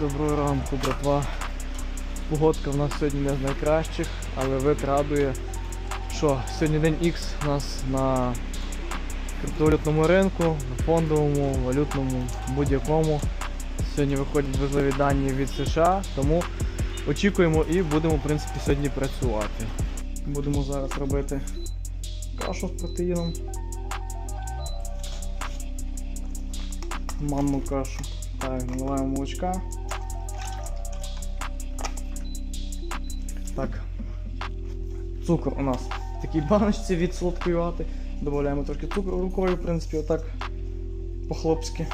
доброго ранку, братва. Погодка в нас сьогодні не з найкращих, але вид радує, що сьогодні день X у нас на криптовалютному ринку, на фондовому, валютному, будь-якому. Сьогодні виходять важливі дані від США, тому очікуємо і будемо в принципі сьогодні працювати. Будемо зараз робити кашу з протеїном. Манну кашу. Так, наливаємо молочка. Так. Цукор у нас в такій баночці від солодкої вати. Додаємо трошки цукру рукою, в принципі, отак по-хлопськи.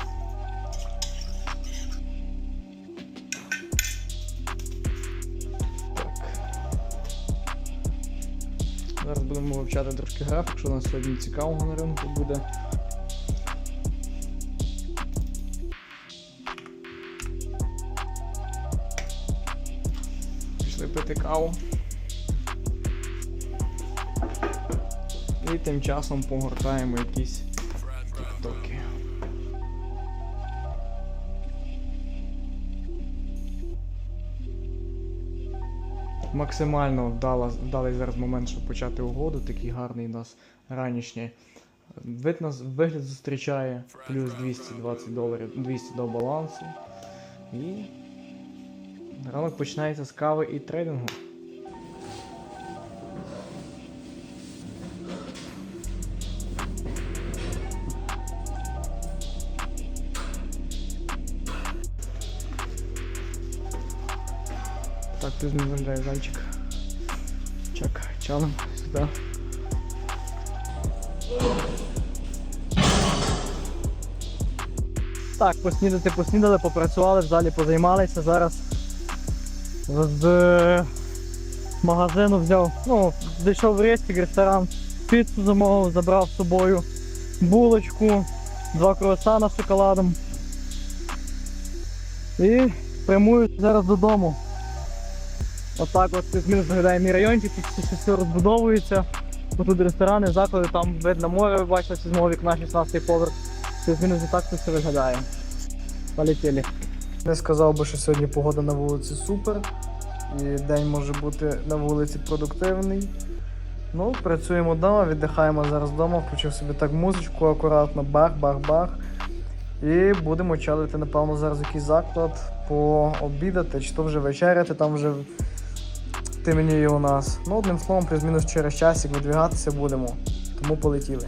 Зараз будемо вивчати трошки графік, що у нас сьогодні цікавого на ринку буде. Пішли каву. І тим часом погортаємо якісь тіктоки. Максимально вдала, вдалий зараз момент, щоб почати угоду. Такий гарний у нас ранішній. Вид нас вигляд зустрічає плюс 220 доларів 200 до балансу. І ранок починається з кави і трейдингу. Так, ти не виглядає зайчик. Чек, чалим сюди. Так, поснідати поснідали, попрацювали, в залі позаймалися. Зараз з магазину взяв, ну, зайшов в рестик, ресторан, піцу замовив, забрав з собою булочку, два круасана з шоколадом. І прямую зараз додому. Отак от плюс-мінус виглядає мій райончик, ще все розбудовується. Тут ресторани, заклади, там вид на море, ви бачите, з мого вікна 16 поверх. Плюс-мінус так це все виглядає. Полетіли. Не сказав би, що сьогодні погода на вулиці супер. І день може бути на вулиці продуктивний. Ну, працюємо вдома, віддихаємо зараз вдома, включив собі так музичку, акуратно, бах-бах-бах. І будемо чалити, напевно, зараз якийсь заклад пообідати, чи то вже вечеряти, там вже темніє у нас. Ну, одним словом, плюс-мінус через часик видвігатися будемо. Тому полетіли.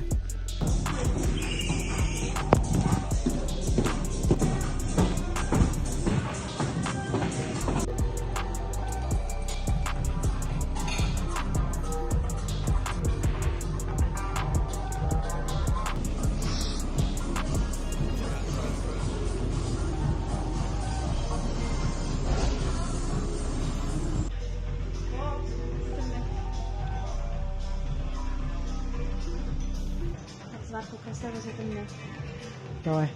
levar o que estavas a caminhar. Está bem.